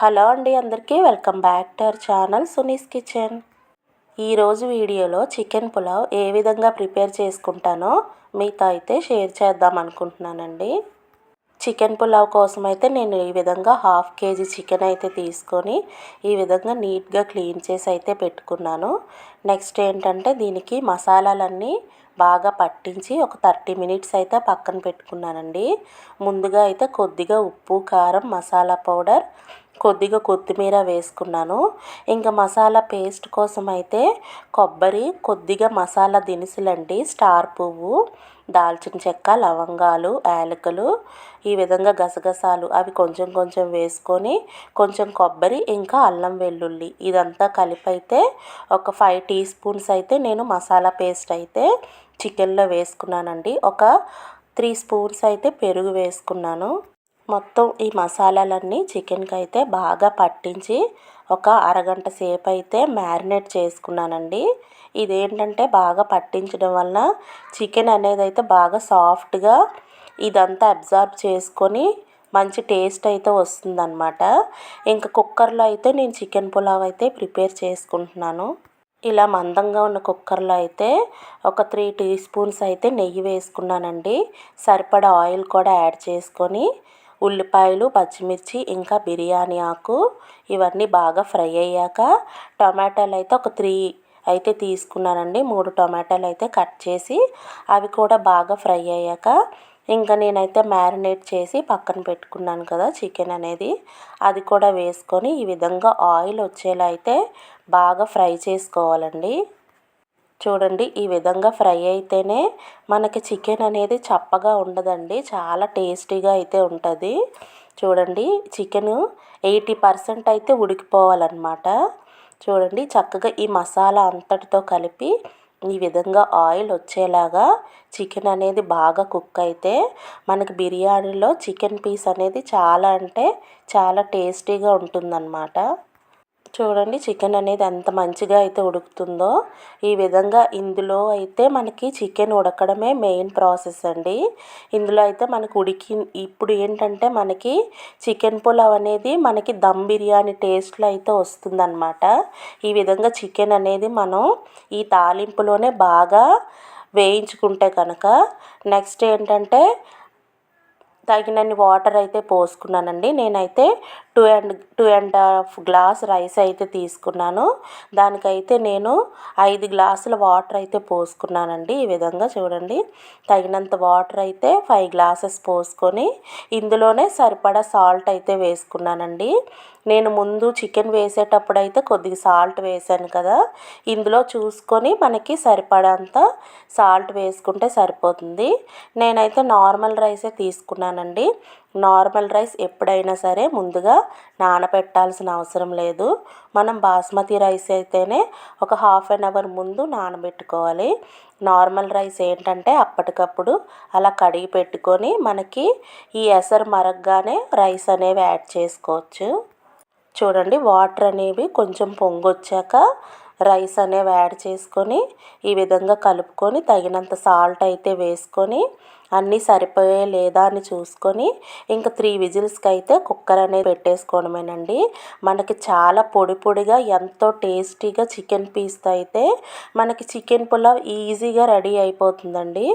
Hello అండి అందరికీ welcome back to our channel Suni's kitchen. ఈరోజు వీడియోలో చికెన్ పులావ్ ఏ విధంగా ప్రిపేర్ చేసుకుంటానో మీతో అయితే షేర్ చేద్దాం అనుకుంటున్నానండి. చికెన్ పులావ్ కోసం అయితే నేను ఈ విధంగా హాఫ్ కేజీ చికెన్ అయితే తీసుకొని ఈ విధంగా నీట్గా క్లీన్ చేసి అయితే పెట్టుకున్నాను. నెక్స్ట్ ఏంటంటే దీనికి మసాలాలన్నీ బాగా పట్టించి ఒక థర్టీ మినిట్స్ అయితే పక్కన పెట్టుకున్నానండి. ముందుగా అయితే కొద్దిగా ఉప్పు కారం మసాలా పౌడర్ కొద్దిగా కొత్తిమీర వేసుకున్నాను. ఇంకా మసాలా పేస్ట్ కోసం అయితే కొబ్బరి కొద్దిగా మసాలా దినుసులండి స్టార్ పువ్వు దాల్చిన చెక్క లవంగాలు యాలకులు ఈ విధంగా గసగసాలు అవి కొంచెం కొంచెం వేసుకొని కొంచెం కొబ్బరి ఇంకా అల్లం వెల్లుల్లి ఇదంతా కలిపి అయితే ఒక ఫైవ్ టీ స్పూన్స్ అయితే నేను మసాలా పేస్ట్ అయితే చికెన్లో వేసుకున్నానండి. ఒక త్రీ స్పూన్స్ అయితే పెరుగు వేసుకున్నాను. మొత్తం ఈ మసాలాలన్నీ చికెన్కి అయితే బాగా పట్టించి ఒక అరగంట సేపు అయితే మ్యారినేట్ చేసుకున్నానండి. ఇదేంటంటే బాగా పట్టించడం వలన చికెన్ అనేది అయితే బాగా సాఫ్ట్గా ఇదంతా అబ్జార్బ్ చేసుకొని మంచి టేస్ట్ అయితే వస్తుందన్నమాట. ఇంకా కుక్కర్లో అయితే నేను చికెన్ పులావ్ అయితే ప్రిపేర్ చేసుకుంటున్నాను. ఇలా మందంగా ఉన్న కుక్కర్లో అయితే ఒక త్రీ టీ స్పూన్స్ అయితే నెయ్యి వేసుకున్నానండి. సరిపడా ఆయిల్ కూడా యాడ్ చేసుకొని ఉల్లిపాయలు పచ్చిమిర్చి ఇంకా బిర్యానీ ఆకు ఇవన్నీ బాగా ఫ్రై అయ్యాక టమాటాలు అయితే ఒక త్రీ అయితే తీసుకున్నానండి. మూడు టొమాటోలు అయితే కట్ చేసి అవి కూడా బాగా ఫ్రై అయ్యాక ఇంకా నేనైతే మ్యారినేట్ చేసి పక్కన పెట్టుకున్నాను కదా చికెన్ అనేది. అది కూడా వేసుకొని ఈ విధంగా ఆయిల్ వచ్చేలా అయితే బాగా ఫ్రై చేసుకోవాలండి. చూడండి ఈ విధంగా ఫ్రై అయితేనే మనకి చికెన్ అనేది చప్పగా ఉండదండి. చాలా టేస్టీగా అయితే ఉంటుంది. చూడండి చికెను ఎయిటీ పర్సెంట్ అయితే ఉడికిపోవాలన్నమాట. చూడండి చక్కగా ఈ మసాలా అంతటితో కలిపి ఈ విధంగా ఆయిల్ వచ్చేలాగా చికెన్ అనేది బాగా కుక్ అయితే మనకి బిర్యానీలో చికెన్ పీస్ అనేది చాలా అంటే చాలా టేస్టీగా ఉంటుందన్నమాట. చూడండి చికెన్ అనేది ఎంత మంచిగా అయితే ఉడుకుతుందో. ఈ విధంగా ఇందులో అయితే మనకి చికెన్ ఉడకడమే మెయిన్ ప్రాసెస్ అండి. ఇందులో అయితే మనకు ఉడికి ఇప్పుడు ఏంటంటే మనకి చికెన్ పులావ్ అనేది మనకి దమ్ బిర్యానీ టేస్ట్లో అయితే వస్తుందన్నమాట. ఈ విధంగా చికెన్ అనేది మనం ఈ తాలింపులోనే బాగా వేయించుకుంటే కనుక నెక్స్ట్ ఏంటంటే తగినన్ని వాటర్ అయితే పోసుకున్నానండి. నేనైతే two and two and half glass rice అయితే తీసుకున్నాను. దానికైతే నేను ఐదు గ్లాసుల వాటర్ అయితే పోసుకున్నానండి. ఈ విధంగా చూడండి. తగినంత వాటర్ అయితే ఫైవ్ గ్లాసెస్ పోసుకొని ఇందులోనే సరిపడా సాల్ట్ అయితే వేసుకున్నానండి. నేను ముందు చికెన్ వేసేటప్పుడు అయితే కొద్దిగా సాల్ట్ వేసాను కదా. ఇందులో చూసుకొని మనకి సరిపడంత సాల్ట్ వేసుకుంటే సరిపోతుంది. నేనైతే నార్మల్ రైసే తీసుకున్నానండి. నార్మల్ రైస్ ఎప్పుడైనా సరే ముందుగా నానబెట్టాల్సిన అవసరం లేదు. మనం బాస్మతి రైస్ అయితేనే ఒక హాఫ్ అన్ అవర్ ముందు నానబెట్టుకోవాలి. నార్మల్ రైస్ ఏంటంటే అప్పటికప్పుడు అలా కడిగి పెట్టుకొని మనకి ఈ ఎసరు మరగ్గానే రైస్ అనేవి యాడ్ చేసుకోవచ్చు. చూడండి వాటర్ అనేవి కొంచెం పొంగొచ్చాక రైస్ అనేవి యాడ్ చేసుకొని ఈ విధంగా కలుపుకొని తగినంత సాల్ట్ అయితే వేసుకొని అన్నీ సరిపోయే లేదా అని చూసుకొని ఇంకా త్రీ విజిల్స్కి అయితే కుక్కర్ అనేది పెట్టేసుకోవడమేనండి. మనకి చాలా పొడి పొడిగా ఎంతో టేస్టీగా చికెన్ పీస్తో అయితే మనకి చికెన్ పులావ్ ఈజీగా రెడీ అయిపోతుందండి.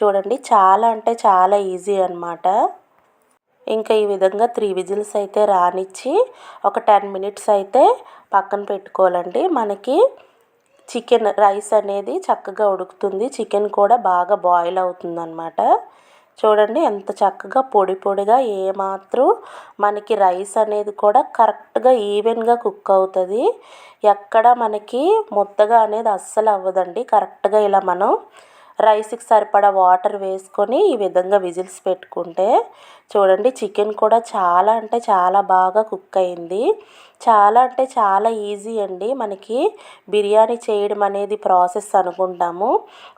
చూడండి చాలా అంటే చాలా ఈజీ అనమాట ఇంకా ఈ విధంగా త్రీ విజిల్స్ అయితే రానిచ్చి ఒక టెన్ మినిట్స్ అయితే పక్కన పెట్టుకోవాలండి. మనకి చికెన్ రైస్ అనేది చక్కగా ఉడుకుతుంది. చికెన్ కూడా బాగా బాయిల్ అవుతుంది అనమాట చూడండి ఎంత చక్కగా పొడి పొడిగా ఏమాత్రం మనకి రైస్ అనేది కూడా కరెక్ట్గా ఈవెన్గా కుక్ అవుతుంది. ఎక్కడ మనకి ముద్దగా అనేది అస్సలు అవ్వదండి. కరెక్ట్గా ఇలా మనం రైస్కి సరిపడా వాటర్ వేసుకొని ఈ విధంగా విజిల్స్ పెట్టుకుంటే చూడండి చికెన్ కూడా చాలా అంటే చాలా బాగా కుక్ అయింది. చాలా అంటే చాలా ఈజీ అండి. మనకి బిర్యానీ చేయడం అనేది ప్రాసెస్ అనుకుంటాము.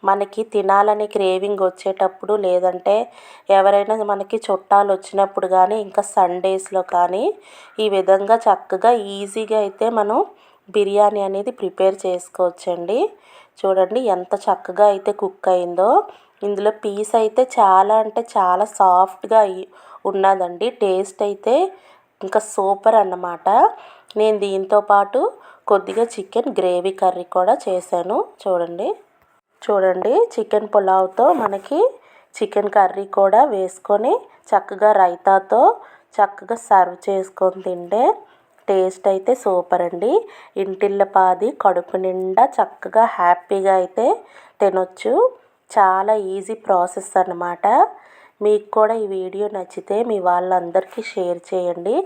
మనకి తినాలని క్రేవింగ్ వచ్చేటప్పుడు లేదంటే ఎవరైనా మనకి చుట్టాలు వచ్చినప్పుడు కానీ ఇంకా సండేస్లో కానీ ఈ విధంగా చక్కగా ఈజీగా అయితే మనం బిర్యానీ అనేది ప్రిపేర్ చేసుకోవచ్చండి. చూడండి ఎంత చక్కగా అయితే కుక్ అయిందో. ఇందులో పీస్ అయితే చాలా అంటే చాలా సాఫ్ట్గా ఉన్నదండి. టేస్ట్ అయితే ఇంకా సూపర్ అన్నమాట. నేను దీంతో పాటు కొద్దిగా చికెన్ గ్రేవీ కర్రీ కూడా చేశాను. చూడండి. చూడండి చికెన్ పులావ్తో మనకి చికెన్ కర్రీ కూడా వేసుకొని చక్కగా రైతాతో చక్కగా సర్వ్ చేసుకొని తింటే టేస్ట్ అయితే సూపర్ అండి. ఇంటిల్లపాది కడుపు నిండా చక్కగా హ్యాపీగా అయితే తినొచ్చు. చాలా ఈజీ ప్రాసెస్ అన్నమాట. మీకు కూడా ఈ వీడియో నచ్చితే మీ వాళ్ళందరికీ షేర్ చేయండి.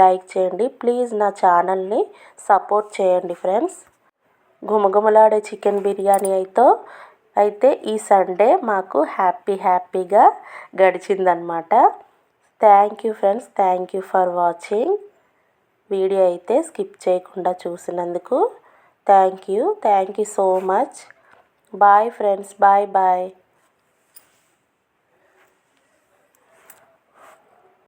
లైక్ చేయండి. ప్లీజ్ నా ఛానల్ని సపోర్ట్ చేయండి ఫ్రెండ్స్. గుమగుమలాడే చికెన్ బిర్యానీ అయితే అయితే ఈ సండే మాకు హ్యాపీ హ్యాపీగా గడిచిందనమాట thank you friends. Thank you for watching. Video అయితే స్కిప్ చేయకుండా చూసినందుకు thank you. Thank you so much. Bye friends. Bye bye.